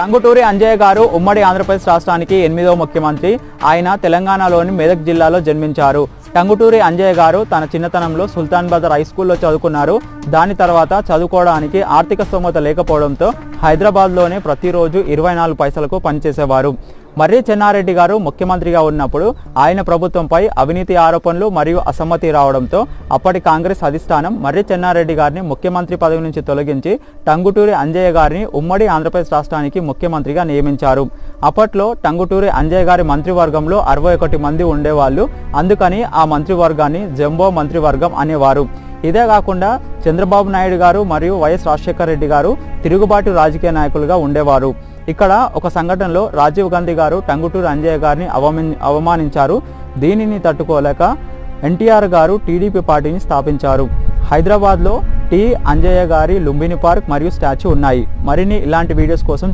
టంగుటూరి అంజయ్య గారు ఉమ్మడి ఆంధ్రప్రదేశ్ రాష్ట్రానికి ఎనిమిదవ ముఖ్యమంత్రి. ఆయన తెలంగాణలోని మెదక్ జిల్లాలో జన్మించారు. టంగుటూరి అంజయ్య గారు తన చిన్నతనంలో సుల్తాన్ బజార్ హై స్కూల్లో చదువుకున్నారు. దాని తర్వాత చదువుకోవడానికి ఆర్థిక స్తోమత లేకపోవడంతో హైదరాబాద్లోనే ప్రతిరోజు ఇరవై నాలుగు పైసలకు పనిచేసేవారు. మర్రి చెన్నారెడ్డి గారు ముఖ్యమంత్రిగా ఉన్నప్పుడు ఆయన ప్రభుత్వంపై అవినీతి ఆరోపణలు మరియు అసమ్మతి రావడంతో అప్పటి కాంగ్రెస్ అధిష్టానం మర్రి చెన్నారెడ్డి గారిని ముఖ్యమంత్రి పదవి నుంచి తొలగించి టంగుటూరి అంజయ్య గారిని ఉమ్మడి ఆంధ్రప్రదేశ్ రాష్ట్రానికి ముఖ్యమంత్రిగా నియమించారు. అప్పట్లో టంగుటూరి అంజయ్య గారి మంత్రివర్గంలో అరవై ఒకటి మంది ఉండేవాళ్ళు. అందుకని ఆ మంత్రివర్గాన్ని జంబో మంత్రివర్గం అనేవారు. ఇదే కాకుండా చంద్రబాబు నాయుడు గారు మరియు వైఎస్ రాజశేఖర రెడ్డి గారు తిరుగుబాటు రాజకీయ నాయకులుగా ఉండేవారు. ఇక్కడ ఒక సంఘటనలో రాజీవ్ గాంధీ గారు టంగుటూరు అంజయ్య గారిని అవమానించారు. దీనిని తట్టుకోలేక ఎన్టీఆర్ గారు టీడీపీ పార్టీని స్థాపించారు. హైదరాబాద్లో టి అంజయ్య గారి లుంబిని పార్క్ మరియు స్టాచ్యూ ఉన్నాయి. మరిన్ని ఇలాంటి వీడియోస్ కోసం